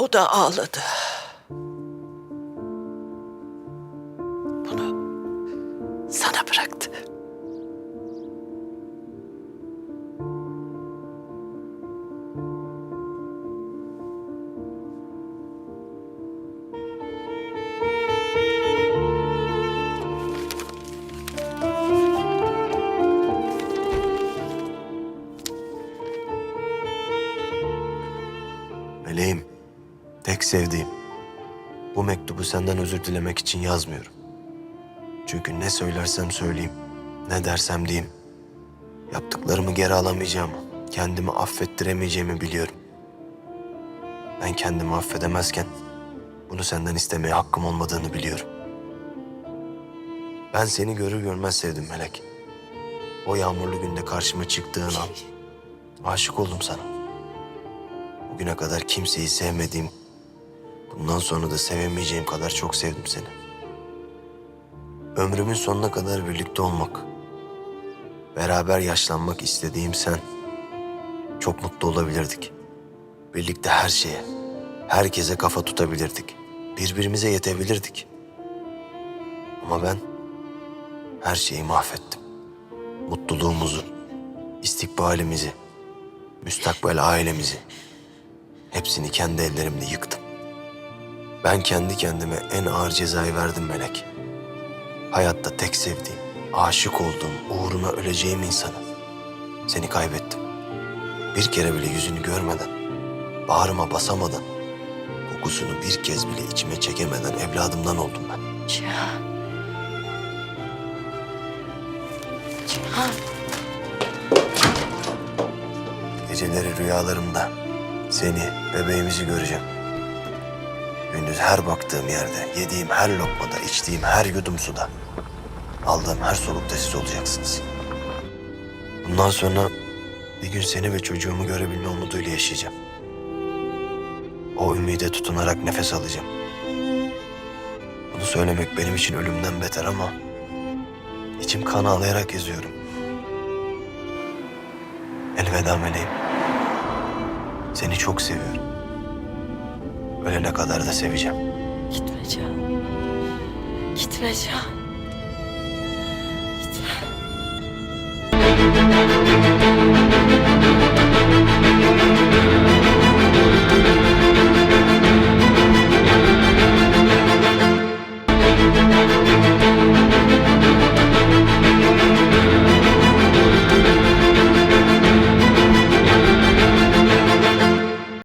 O da ağladı. Bunu sana bıraktı. Meleğim, tek sevdiğim. Bu mektubu senden özür dilemek için yazmıyorum. Çünkü ne söylersem söyleyeyim, ne dersem diyeyim. Yaptıklarımı geri alamayacağımı, kendimi affettiremeyeceğimi biliyorum. Ben kendimi affedemezken bunu senden istemeye hakkım olmadığını biliyorum. Ben seni görür görmez sevdim Melek. O yağmurlu günde karşıma çıktığın an aşık oldum sana. Bugüne kadar kimseyi sevmediğim, bundan sonra da sevemeyeceğim kadar çok sevdim seni. Ömrümün sonuna kadar birlikte olmak, beraber yaşlanmak istediğim sen, çok mutlu olabilirdik. Birlikte her şeye, herkese kafa tutabilirdik. Birbirimize yetebilirdik. Ama ben her şeyi mahvettim. Mutluluğumuzu, istikbalimizi, müstakbel ailemizi, Hepsini kendi ellerimle yıktım. Ben kendi kendime en ağır cezayı verdim Melek. Hayatta tek sevdiğim, aşık olduğum, uğruna öleceğim insanı. Seni kaybettim. Bir kere bile yüzünü görmeden, bağrıma basamadan, kokusunu bir kez bile içime çekemeden evladımdan oldum ben. Cihan. Cihan. Geceleri rüyalarımda seni, bebeğimizi göreceğim. Gündüz her baktığım yerde, yediğim her lokmada, içtiğim her yudum suda, aldığım her solukta siz olacaksınız. Bundan sonra bir gün seni ve çocuğumu görebilme umuduyla yaşayacağım. O ümide tutunarak nefes alacağım. Bunu söylemek benim için ölümden beter ama içim kan ağlayarak yazıyorum. Elveda meleğim. Seni çok seviyorum. Ölene kadar da seveceğim. Gitme Cihan. Gitme Cihan.